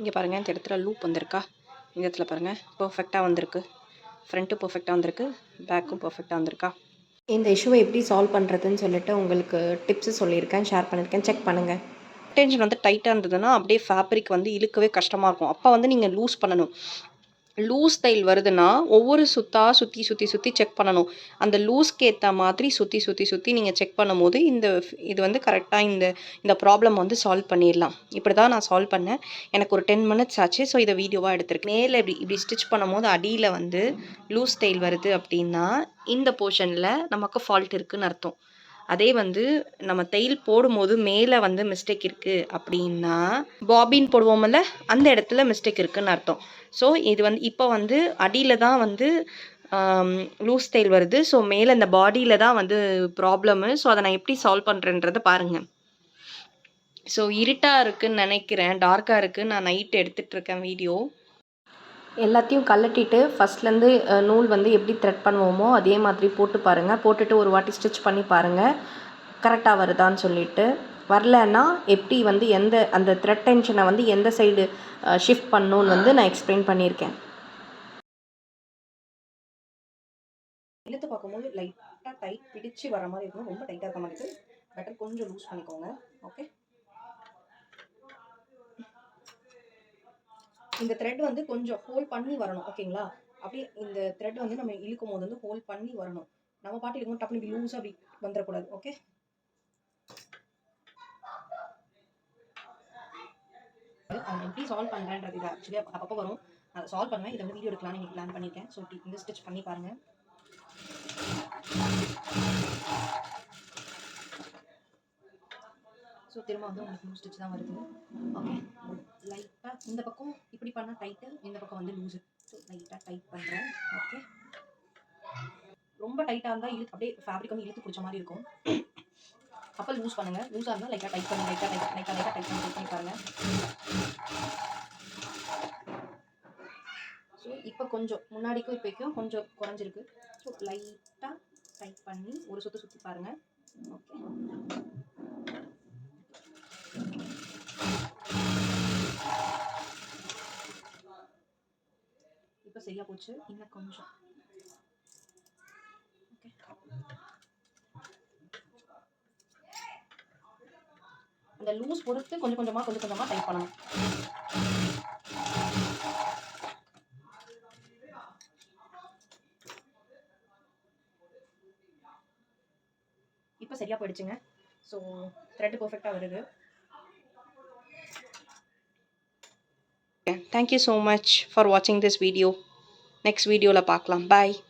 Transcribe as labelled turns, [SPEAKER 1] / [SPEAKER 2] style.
[SPEAKER 1] இங்கே பாருங்கள் இந்த இடத்துல லூப் வந்திருக்கா இந்த இடத்துல பாருங்கள் பர்ஃபெக்டாக வந்திருக்கு ஃப்ரண்ட்டும் பர்ஃபெக்டாக வந்திருக்கு பேக்கும் பர்ஃபெக்டாக வந்திருக்கா இந்த இஷ்யூவை எப்படி சால்வ் பண்ணுறதுன்னு சொல்லிட்டு உங்களுக்கு டிப்ஸு சொல்லியிருக்கேன் ஷேர் பண்ணியிருக்கேன் செக் பண்ணுங்கள் டென்ஷன் வந்து டைட்டாக இருந்ததுன்னா அப்படியே ஃபேப்ரிக் வந்து இழுக்கவே கஷ்டமாக இருக்கும் அப்போ வந்து நீங்கள் லூஸ் பண்ணணும் லூஸ் ஸ்டைல் வருதுன்னா ஒவ்வொரு சுத்தாக சுற்றி சுற்றி சுற்றி செக் பண்ணணும் அந்த லூஸ்க்கு ஏற்ற மாதிரி சுற்றி சுற்றி சுற்றி நீங்கள் செக் பண்ணும்போது இந்த இது வந்து கரெக்டாக இந்த இந்த ப்ராப்ளம் வந்து சால்வ் பண்ணிடலாம் இப்படி தான் நான் சால்வ் பண்ணேன் எனக்கு ஒரு டென் மினிட்ஸ் ஆச்சு ஸோ இதை வீடியோவாக எடுத்திருக்கேன் மேலே இப்படி இப்படி ஸ்டிச் பண்ணும்போது அடியில் வந்து லூஸ் ஸ்டைல் வருது அப்படின்னா இந்த போர்ஷனில் நமக்கு ஃபால்ட் இருக்குதுன்னு அர்த்தம் அதே வந்து நம்ம தையல் போடும்போது மேலே வந்து மிஸ்டேக் இருக்குது அப்படின்னா பாபின் போடுவோம்ல அந்த இடத்துல மிஸ்டேக் இருக்குதுன்னு அர்த்தம் ஸோ இது வந்து இப்போ வந்து அடியில் தான் வந்து லூஸ் தையல் வருது ஸோ மேலே இந்த பாடியில் தான் வந்து ப்ராப்ளமு ஸோ அதை நான் எப்படி சால்வ் பண்ணுறேன்றதை பாருங்கள் ஸோ இருட்டாக இருக்குதுன்னு நினைக்கிறேன் டார்க்காக இருக்குது நான் நைட் எடுத்துகிட்ருக்கேன் வீடியோ எல்லாத்தையும் கலட்டிட்டு ஃபஸ்ட்லேருந்து நூல் வந்து எப்படி த்ரெட் பண்ணுவோமோ அதே மாதிரி போட்டு பாருங்கள் போட்டுட்டு ஒரு வாட்டி ஸ்டிச் பண்ணி பாருங்கள் கரெக்டாக வருதான்னு சொல்லிட்டு வரலன்னா எப்படி வந்து எந்த அந்த த்ரெட் டென்ஷனை வந்து எந்த சைடு ஷிஃப்ட் பண்ணணும்னு வந்து நான் எக்ஸ்பிளைன் பண்ணியிருக்கேன் இழுத்து பார்க்கும்போது லைட்டாக டைட் பிடிச்சி வர மாதிரி இருக்கும் ரொம்ப டைட்டாக இருக்க மாதிரி பெட்டர் கொஞ்சம் லூஸ் பண்ணிக்கோங்க ஓகே இந்த த்ரெட் வந்து கொஞ்சம் ஹோல் பண்ணி வரணும் ஓகேங்களா அப்படியே இந்த த்ரெட் வந்து நம்ம இழுக்கும் போது வந்து ஹோல் பண்ணி வரணும் நம்ம பாட்டு இழுக்கும் டப்புனு இப்படி லூஸாக அப்படி வந்துடக்கூடாது ஓகே அவன் எப்படி சால்வ் பண்ணுறேன்றது இது ஆக்சுவலி அப்பப்போ வரும் நான் சால்வ் பண்ணுவேன் இதை வந்து வீடியோ எடுக்கலாம் நீங்கள் பிளான் பண்ணியிருக்கேன் ஸோ இப்படி இந்த ஸ்டிச் பண்ணி பாருங்கள் ஸோ திரும்ப வந்து உங்களுக்கு லூஸ் ஸ்டிச் தான் வருது ஓகே லைட்டாக இந்த பக்கம் இப்படி பண்ணால் டைட்டு இந்த பக்கம் வந்து லூஸு ஸோ லைட்டாக டைட் பண்ணுறேன் ஓகே ரொம்ப டைட்டாக இருந்தால் இழுத்து அப்படியே ஃபேப்ரிக் வந்து இழுத்து பிடிச்ச மாதிரி இருக்கும் அப்போ லூஸ் பண்ணுங்கள் லூஸாக இருந்தால் லைட்டாக டைட் பண்ணி லைட்டாக டைட் லைட்டாக லைட்டாக டைட் பண்ணி டைட் பண்ணிப்பாருங்க ஸோ இப்போ கொஞ்சம் முன்னாடிக்கும் இப்போக்கும் கொஞ்சம் குறைஞ்சிருக்கு ஸோ லைட்டாக டைட் பண்ணி ஒரு சுற்று சுற்றி பாருங்கள் ஓகே இப்போ சரியாக போச்சு இன்னும் கொஞ்சம் ஓகே அந்த லூஸ் பொறுத்து கொஞ்சம் கொஞ்சமாக கொஞ்சம் கொஞ்சமாக டைப் பண்ணணும் இப்போ சரியாக போயிடுச்சுங்க ஸோ த்ரெட் பர்ஃபெக்டாக வருது Thank you so much for watching this video. Next video la paklam. Bye.